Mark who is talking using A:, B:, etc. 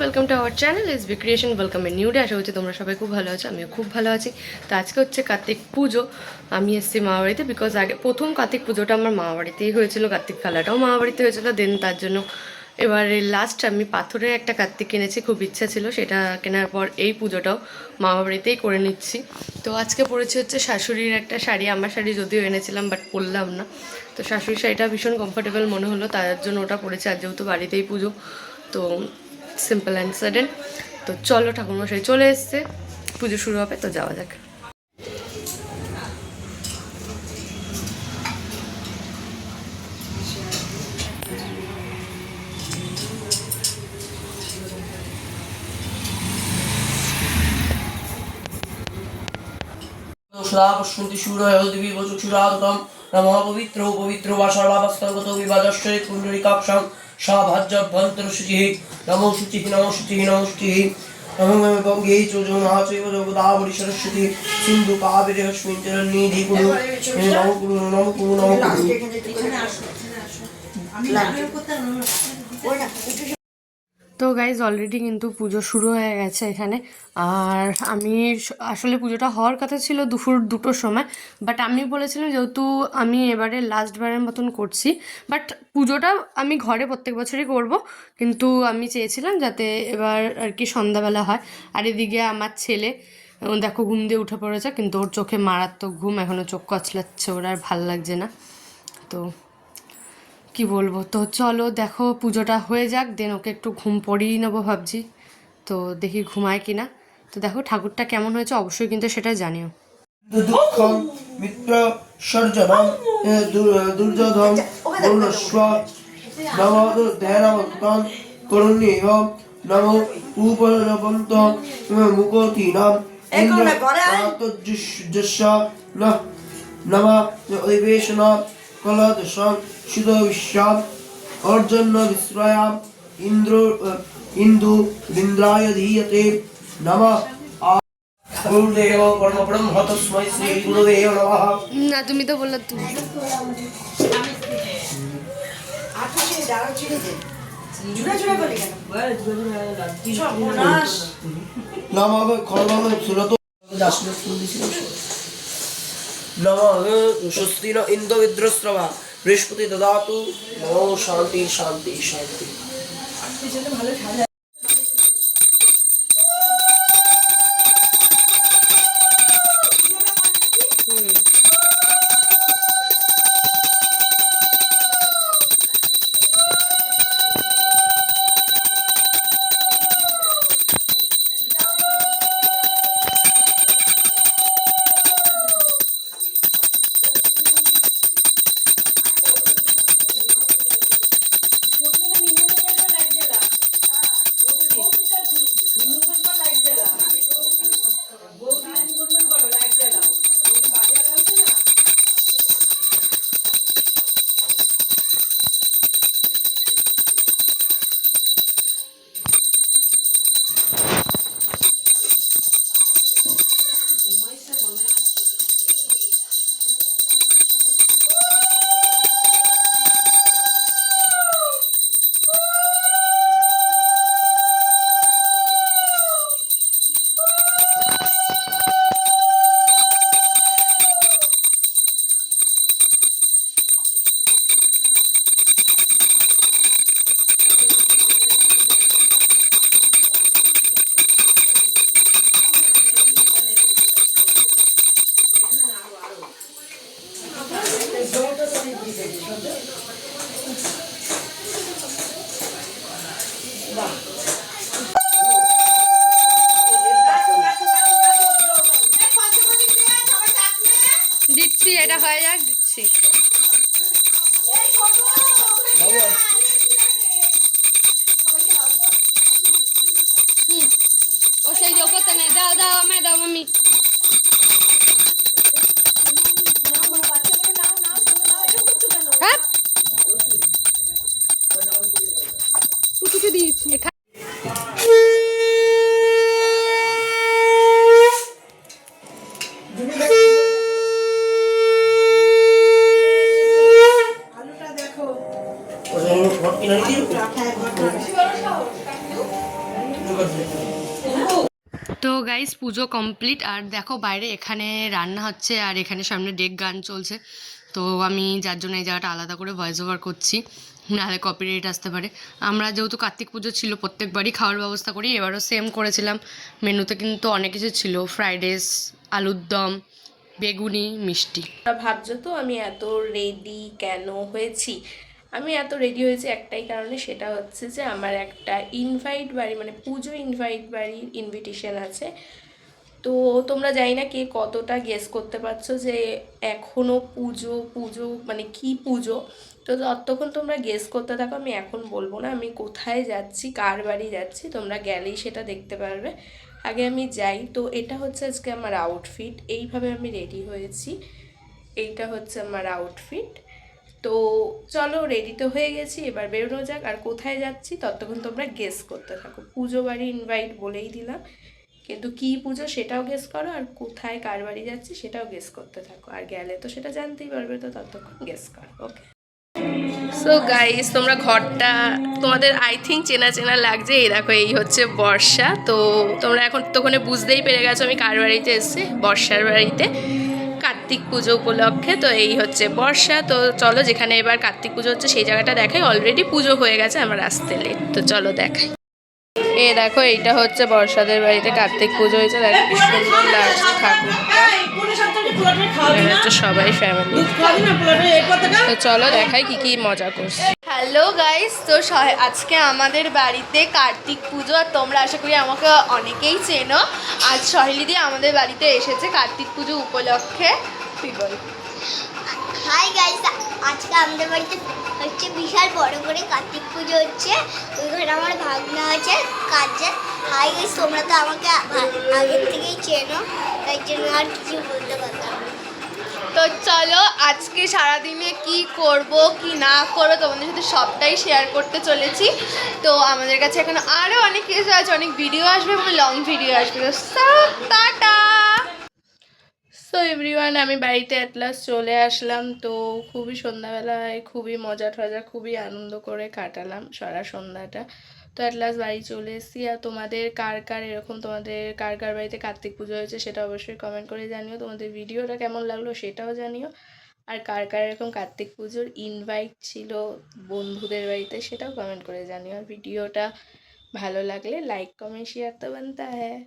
A: Welcome to our channel S B creation welcome a new day আশা করছি তোমরা সবাই খুব ভালো আছো, আমিও খুব ভালো আছি। তো আজকে হচ্ছে কার্তিক পুজো। আমি এসেছি মামা বাড়িতে বিকজ আগে প্রথম কার্তিক পুজোটা আমার মামা বাড়িতেই হয়েছিল, কার্তিক খেলাটাও মামা বাড়িতে হয়েছিল। দেন তার জন্য এবারে লাস্ট আমি পাথরের একটা কার্তিক কিনেছি, খুব ইচ্ছা ছিল সেটা কেনার পর এই পুজোটাও মামা বাড়িতেই করে নিচ্ছি। তো আজকে পরেছি হচ্ছে শাশুড়ির একটা শাড়ি, আমার শাড়ি যদিও এনেছিলাম বাট পরলাম না। তো শাশুড়ির শাড়িটা ভীষণ কমফোর্টেবল মনে হলো, তার জন্য ওটা পরেছি। আর যেহেতু বাড়িতেই পুজো, তো সিম্পল অ্যান্ড সাডেন তো চলো ঠাকুরমশাই চলে এসছে। পুজো শুরু হবে, তো যাওয়া যাক।
B: নমঃ পবিত্র পবিত্র বা সর্বাবস্থগত বিবাদশ্চরিত কুণ্ডলিকাক্ষং সাভাজ্যভ্যন্তর শুচিः নমো শুচিः নমো শুচিः নমো শুচিः নমো গঙ্গে চোজনা চৈব গোদাবরী সরস্বতী। সিন্ধু কাবেরী অস্মিন চরণীধি কুরু। নমো কুরু নমো কুরু নমো কুরু।
A: তো গাইজ অলরেডি কিন্তু পুজো শুরু হয়ে গেছে এখানে। আর আমি আসলে পুজোটা হওয়ার কথা ছিল দুপুর দুটোর সময় বাট আমি বলেছিলাম যেহেতু আমি এবারে লাস্ট বারের মতন করছি বাট পুজোটা আমি ঘরে প্রত্যেক বছরই করব, কিন্তু আমি চেয়েছিলাম যাতে এবার আর কি সন্ধ্যাবেলা হয়। আর এদিকে আমার ছেলে দেখো ঘুম দিয়ে উঠে পড়েছে, কিন্তু ওর চোখে মারাত্মক ঘুম এখনও চোখ কচলাচ্ছে, ওর আর ভালো লাগছে না। তো কি বলব? তো চলো দেখো পুজোটা হয়ে যাক দেন ওকে একটু ঘুম পড়িয়ে নেব ভাবছি। তো দেখি ঘুমায় কিনা। তো দেখো ঠাকুরটা কেমন হয়েছে অবশ্যই কিন্তু সেটা জানিও।
B: দুঃখম মিত্র সর্জনম দুর্যোধন বর্ণস্ব নম ধৈর্যবন্তম করুণ্যেহ নম উপলবন্ত মুকোতীনাম ইন্দ্রযশ নম অধিবেশন কলদশম শুধ বিশ্বাম অর্জন্য বিস্ময়াম ইন্দ্র ইন্দু ইন্দ্রায় ধীয়তে নমঃ। গুরুদেব পরমপরম হতস্মৈ শ্রী গুরুদেব নমঃ।
A: না তুমি তো বললে তুমি।
B: নমঃ খর্বং সুরত। নমঃ স্বস্তি न বৃহস্পতি দদাতু। নম শান্তি শান্তি শান্তি।
A: ও সেই যোগ্যতা নেই দাও দাও আমায় দাও? কুচুকে দিয়েছি
B: দিই
A: গাইস পুজো কমপ্লিট আর দেখো বাইরে এখানে রান্না হচ্ছে আর এখানে সামনে ডেক গান চলছে। তো আমি যার জন্য এই জায়গাটা আলাদা করে ভয়েস ওভার করছি, নাহলে কপিরাইট আসতে পারে। আমরা যেহেতু কার্তিক পুজো ছিল, প্রত্যেকবারই খাওয়ার ব্যবস্থা করি, এবারও সেম করেছিলাম। মেনুতে কিন্তু অনেক কিছু ছিল ফ্রাইড রাইস আলুর দম, বেগুনি, মিষ্টি।
C: ভাবছ তো আমি এত রেডি কেন হয়েছি? আমি এত রেডি হয়েছি একটাই কারণে, সেটা হচ্ছে যে আমার একটা ইনভাইট বাড়ি মানে পুজো ইনভাইট বাড়ির ইনভিটেশন আছে। তো তোমরা জানি না কে কতটা গেস করতে পারছ যে এখনও পুজো পুজো মানে কি পুজো? তো ততক্ষণ তোমরা গেস করতে থাকো, আমি এখন বলব না, আমি কোথায় যাচ্ছি, কার বাড়ি যাচ্ছি, তোমরা গেলেই সেটা দেখতে পারবে। আগে আমি যাই, তো এটা হচ্ছে আজকে আমার আউটফিট এইভাবে আমি রেডি হয়েছি। এইটা হচ্ছে আমার আউটফিট তো চলো রেডি তো হয়ে গেছি, এবার বেরোনো যাক। আর কোথায় যাচ্ছি ততক্ষণ তোমরা গেস করতে থাকো। পুজো বাড়ি ইনভাইট বলেই দিলাম। কিন্তু কি পুজো সেটাও গেস করো, আর কোথায় কার বাড়ি যাচ্ছি সেটাও গেস করতে থাকো। আর গেলে তো সেটা জানতেই পারবে তো, ততক্ষণ গেস করো ওকে সো গাইস তোমরা ঘরটা, তোমাদের আই থিঙ্ক চেনা চেনা লাগছে। এই দেখো, এই হচ্ছে বর্ষা। তো তোমরা এখন তখন বুঝতেই পেরে গেছো আমি কার বাড়িতে এসেছি, বর্ষার বাড়িতে। কার্তিক পুজো উপলক্ষে তো এই হচ্ছে বর্ষা তো চলো যেখানে এবার কার্তিক পুজো হচ্ছে সেই জায়গাটা দেখাই। অলরেডি পুজো হয়ে গেছে আমার আসতে লেট তো চলো দেখাই। এ দেখো এইটা হচ্ছে বর্ষাদের বাড়িতে কার্তিক পুজো হয়েছে দেখো কি সুন্দর লাগছে ঠাকুরটা হচ্ছে সবাই ফ্যামিলি তো চলো দেখাই কি কি মজা করছে। হ্যালো গাইস তো আজকে আমাদের বাড়িতে কার্তিক পুজো, আর তোমরা আশা করি আমাকে অনেকেই চেনো। আজ সহেলিদি আমাদের বাড়িতে এসেছে কার্তিক পুজো উপলক্ষে। তুই বল।
D: হাই গাইস আজকে আমাদের বাড়িতে হচ্ছে বিশাল বড় করে কার্তিক পুজো হচ্ছে। ওইখানে আমার ভাগনা আছে, কাজে। হাই গাইস তোমরা তো আমাকে আগের থেকেই চেনো, তাই জন্য আর কিছু বলতে না।
C: তো চলো আজকে সারাদিনে কি করব, কি না করব, তোমাদের সাথে সবটাই শেয়ার করতে চলেছি। তো আমাদের কাছে এখন আরও অনেক কিছু আছে, অনেক ভিডিও আসবে এবং লং ভিডিও আসবে। তো টাটা! সো এভরিওয়ান আমি বাড়িতে অ্যাটলাস চলে আসলাম। তো খুবই সন্ধ্যাবেলায়, খুবই মজা টজা খুবই আনন্দ করে কাটালাম সারা সন্ধ্যাটা। তো অ্যাট লাস্ট বাড়ি চলে এসেছি। আর তোমাদের কার কার এরকম তোমাদের কার কার বাড়িতে কার্তিক পুজো হয়েছে সেটা অবশ্যই কমেন্ট করে জানিও। তোমাদের ভিডিওটা কেমন লাগল সেটাও জানিও। আর কার কার এরকম কার্তিক পুজোর ইনভাইট ছিল বন্ধুদের বাড়িতে সেটাও কমেন্ট করে জানিও। আর ভিডিওটা ভালো লাগলে লাইক কমেন্ট শেয়ার তো বানতা হ্যাঁ।